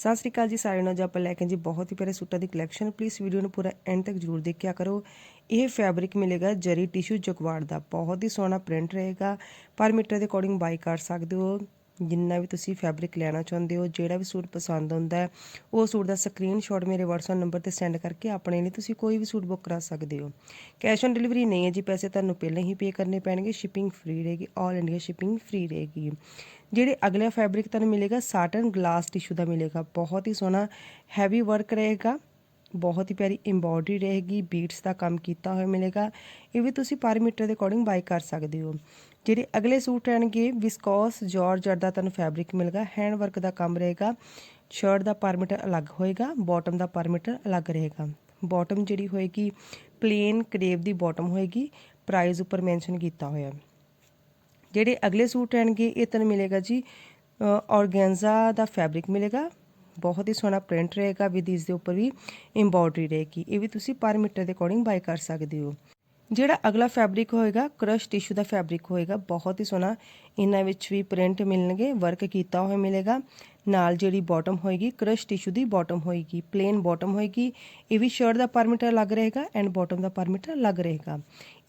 ਸਤਿ ਸ੍ਰੀ ਅਕਾਲ ਜੀ ਸਾਰਿਆਂ ਨੂੰ। ਅੱਜ ਆਪਾਂ ਲੈ ਕੇ ਜੀ ਬਹੁਤ ਹੀ ਪਿਆਰੇ ਸੂਟਾਂ ਦੀ ਕਲੈਕਸ਼ਨ ਪਲੀਜ਼ ਵੀਡੀਓ ਨੂੰ ਪੂਰਾ ਐਂਡ ਤੱਕ ਜਰੂਰ ਦੇਖਿਆ ਕਰੋ। ਇਹ ਫੈਬਰਿਕ ਮਿਲੇਗਾ ਜਰੀ ਟਿਸ਼ੂ ਜਗਵਾੜ ਦਾ। ਬਹੁਤ ਹੀ ਸੋਹਣਾ ਪ੍ਰਿੰਟ ਰਹੇਗਾ। ਪਰ ਮੀਟਰ ਦੇ ਅਕੋਰਡਿੰਗ ਬਾਈ ਕਰ ਸਕਦੇ ਹੋ। ਜਿੰਨਾ ਵੀ ਤੁਸੀਂ ਫੈਬਰਿਕ ਲੈਣਾ ਚਾਹੁੰਦੇ ਹੋ, ਜਿਹੜਾ ਵੀ ਸੂਟ ਪਸੰਦ ਆਉਂਦਾ ਹੈ, ਉਹ ਸੂਟ ਦਾ ਸਕਰੀਨਸ਼ਾਟ ਮੇਰੇ WhatsApp ਨੰਬਰ ਤੇ ਸੈਂਡ ਕਰਕੇ ਆਪਣੇ ਲਈ ਤੁਸੀਂ ਕੋਈ ਵੀ ਸੂਟ ਬੁੱਕ ਕਰਾ ਸਕਦੇ ਹੋ। ਕੈਸ਼ ਔਨ ਡਿਲੀਵਰੀ ਨਹੀਂ ਹੈ ਜੀ, ਪੈਸੇ ਤੁਹਾਨੂੰ ਪਹਿਲਾਂ ਹੀ ਪੇ ਕਰਨੇ ਪੈਣਗੇ। ਸ਼ਿਪਿੰਗ ਫ੍ਰੀ ਰਹੇਗੀ 올 ਇੰਡੀਆ ਸ਼ਿਪਿੰਗ ਫ੍ਰੀ ਰਹੇਗੀ। ਜਿਹੜੇ ਅਗਲਾ ਫੈਬਰਿਕ ਤੁਹਾਨੂੰ ਮਿਲੇਗਾ ਸਾਟਨ ਗਲਾਸ ਟਿਸ਼ੂ ਦਾ ਮਿਲੇਗਾ। ਬਹੁਤ ਹੀ ਸੋਹਣਾ ਹੈਵੀ ਵਰਕ ਰਹੇਗਾ। ਬਹੁਤ ਹੀ ਪਿਆਰੀ ਐਮਬੋਡਰੀ ਰਹੇਗੀ। ਬੀਟਸ ਦਾ ਕੰਮ ਕੀਤਾ ਹੋਇਆ ਮਿਲੇਗਾ। ਇਹ ਵੀ ਤੁਸੀਂ ਪਰ ਮੀਟਰ ਦੇ ਅਕੋਰਡਿੰਗ ਬਾਈ ਕਰ ਸਕਦੇ ਹੋ। ਜਿਹੜੇ ਅਗਲੇ ਸੂਟ ਰਹਿਣਗੇ ਵਿਸਕੋਸ ਜਾਰਜਟ ਦਾ ਤੁਹਾਨੂੰ ਫੈਬਰਿਕ ਮਿਲੇਗਾ। ਹੈਂਡ ਵਰਕ ਦਾ ਕੰਮ ਰਹੇਗਾ। ਸ਼ਰਟ ਦਾ ਪਰ ਮੀਟਰ ਅਲੱਗ ਹੋਏਗਾ। ਬਾਟਮ ਦਾ ਪਰ ਮੀਟਰ ਅਲੱਗ ਰਹੇਗਾ। ਬਾਟਮ ਜਿਹੜੀ ਹੋਏਗੀ ਪਲੇਨ ਕਰੇਵ ਦੀ ਬਾਟਮ ਹੋਏਗੀ। ਪ੍ਰਾਈਸ ਉੱਪਰ ਮੈਂਸ਼ਨ ਕੀਤਾ ਹੋਇਆ। ਜਿਹੜੇ ਅਗਲੇ ਸੂਟ ਰਹਿਣਗੇ, ਇਹ ਤੁਹਾਨੂੰ ਮਿਲੇਗਾ ਜੀ ਔਰਗੈਂਜ਼ਾ ਦਾ ਫੈਬਰਿਕ ਮਿਲੇਗਾ। ਬਹੁਤ ਹੀ ਸੋਹਣਾ ਪ੍ਰਿੰਟ ਰਹੇਗਾ ਵਿਦ ਇਸ ਦੇ ਉੱਪਰ ਵੀ ਐਮਬੋਡਰੀ ਰਹੇਗੀ। ਇਹ ਵੀ ਤੁਸੀਂ ਪਰ ਮੀਟਰ ਦੇ ਅਕੋਰਡਿੰਗ ਬਾਈ ਕਰ ਸਕਦੇ ਹੋ। ਜਿਹੜਾ ਅਗਲਾ ਫੈਬਰਿਕ ਹੋਏਗਾ ਕ੍ਰਸ਼ ਟਿਸ਼ੂ ਦਾ ਫੈਬਰਿਕ ਹੋਏਗਾ, ਬਹੁਤ ਹੀ ਸੋਹਣਾ ਇਹਨਾਂ ਵਿੱਚ ਵੀ ਪ੍ਰਿੰਟ ਮਿਲਣਗੇ ਵਰਕ ਕੀਤਾ ਹੋਇਆ ਮਿਲੇਗਾ। ਨਾਲ ਜਿਹੜੀ ਬਾਟਮ ਹੋਏਗੀ ਕ੍ਰਸ਼ ਟਿਸ਼ੂ ਦੀ ਬਾਟਮ ਹੋਏਗੀ ਪਲੇਨ ਬਾਟਮ ਹੋਏਗੀ, ਇਹ ਵੀ ਸ਼ਰਟ ਦਾ ਪਰਮੀਟਰ ਲੱਗ ਰਹੇਗਾ ਐਂਡ ਬਾਟਮ ਦਾ ਪਰਮੀਟਰ ਲੱਗ ਰਹੇਗਾ।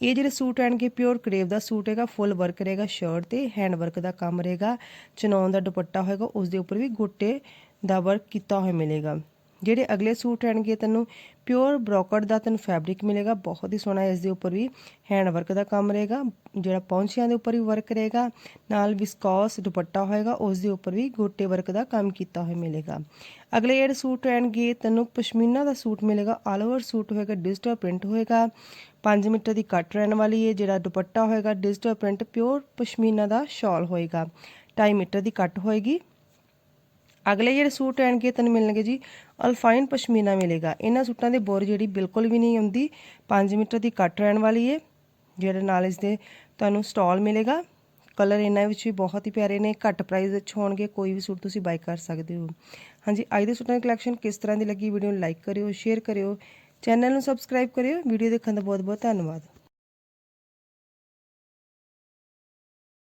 ਇਹ ਜਿਹੜੇ ਸੂਟ ਆਣਗੇ ਪਿਓਰ ਕਰੇਵ ਦਾ ਸੂਟ ਹੈਗਾ ਫੁੱਲ ਵਰਕ ਰਹੇਗਾ ਸ਼ਰਟ ਤੇ ਹੈਂਡ ਵਰਕ ਦਾ ਕੰਮ ਰਹੇਗਾ ਚਨੌਨ ਦਾ ਦੁਪੱਟਾ ਹੋਏਗਾ ਉਸ ਦੇ ਉੱਪਰ ਵੀ ਗੋਟੇ ਦਾ ਵਰਕ ਕੀਤਾ ਹੋਇਆ ਮਿਲੇਗਾ। ਜਿਹੜੇ ਅਗਲੇ ਸੂਟ ਰਹਿਣਗੇ, ਤੈਨੂੰ ਪਿਓਰ ਬ੍ਰੋਕਟ ਦਾ ਤੈਨੂੰ ਫੈਬਰਿਕ ਮਿਲੇਗਾ, ਬਹੁਤ ਹੀ ਸੋਹਣਾ ਇਸ ਦੇ ਉੱਪਰ ਵੀ ਹੈਂਡ ਵਰਕ ਦਾ ਕੰਮ ਰਹੇਗਾ, ਜਿਹੜਾ ਪੌਂਚਿਆਂ ਦੇ ਉੱਪਰ ਵੀ ਵਰਕ ਰਹੇਗਾ, ਨਾਲ ਵਿਸਕੋਸ ਦੁਪੱਟਾ ਹੋਏਗਾ, ਉਸ ਦੇ ਉੱਪਰ ਵੀ ਗੋਟੇ ਵਰਕ ਦਾ ਕੰਮ ਕੀਤਾ ਹੋਇਆ ਮਿਲੇਗਾ। ਅਗਲੇ ਜਿਹੜੇ ਸੂਟ ਰਹਿਣਗੇ, ਤੈਨੂੰ ਪਸ਼ਮੀਨਾ ਦਾ ਸੂਟ ਮਿਲੇਗਾ ਆਲ ਓਵਰ ਸੂਟ ਹੋਏਗਾ ਡਿਜੀਟਲ ਪ੍ਰਿੰਟ ਹੋਏਗਾ 5 ਮੀਟਰ ਦੀ ਕੱਟ ਰਹਿਣ ਵਾਲੀ ਹੈ ਜਿਹੜਾ ਦੁਪੱਟਾ ਹੋਏਗਾ ਡਿਜੀਟਲ ਪ੍ਰਿੰਟ ਪਿਓਰ ਪਸ਼ਮੀਨਾ ਦਾ ਸ਼ਾਲ ਹੋਏਗਾ 2.5 ਮੀਟਰ ਦੀ ਕੱਟ ਹੋਏਗੀ ਅਗਲੇ ਜਿਹੜੇ ਸੂਟ ਰਹਿਣਗੇ ਤੁਹਾਨੂੰ ਮਿਲਣਗੇ ਜੀ, ਅਲਫਾਈਨ ਪਸ਼ਮੀਨਾ ਮਿਲੇਗਾ। ਇਹਨਾਂ ਸੂਟਾਂ ਦੇ ਬੋਰ ਜਿਹੜੀ ਬਿਲਕੁਲ ਵੀ ਨਹੀਂ ਆਉਂਦੀ 5 ਮੀਟਰ ਦੀ ਕੱਟ ਰਹਿਣ ਵਾਲੀ ਹੈ ਜਿਹੜੇ ਨਾਲ ਇਸ ਦੇ ਤੁਹਾਨੂੰ ਸਟਾਲ ਮਿਲੇਗਾ। ਕਲਰ ਇਹਨਾਂ ਵਿੱਚ ਵੀ ਬਹੁਤ ਹੀ ਪਿਆਰੇ ਨੇ, ਘੱਟ ਪ੍ਰਾਈਸ ਵਿੱਚ ਹੋਣਗੇ, ਕੋਈ ਵੀ ਸੂਟ ਤੁਸੀਂ ਬਾਈ ਕਰ ਸਕਦੇ ਹੋ। ਹਾਂਜੀ, ਅੱਜ ਦੇ ਸੂਟਾਂ ਦੀ ਕਲੈਕਸ਼ਨ ਕਿਸ ਤਰ੍ਹਾਂ ਦੀ ਲੱਗੀ ਵੀਡੀਓ ਨੂੰ ਲਾਈਕ ਕਰਿਓ ਸ਼ੇਅਰ ਕਰਿਓ ਚੈਨਲ ਨੂੰ ਸਬਸਕ੍ਰਾਈਬ ਕਰਿਓ। ਵੀਡੀਓ ਦੇਖਣ ਦਾ ਬਹੁਤ ਬਹੁਤ ਧੰਨਵਾਦ।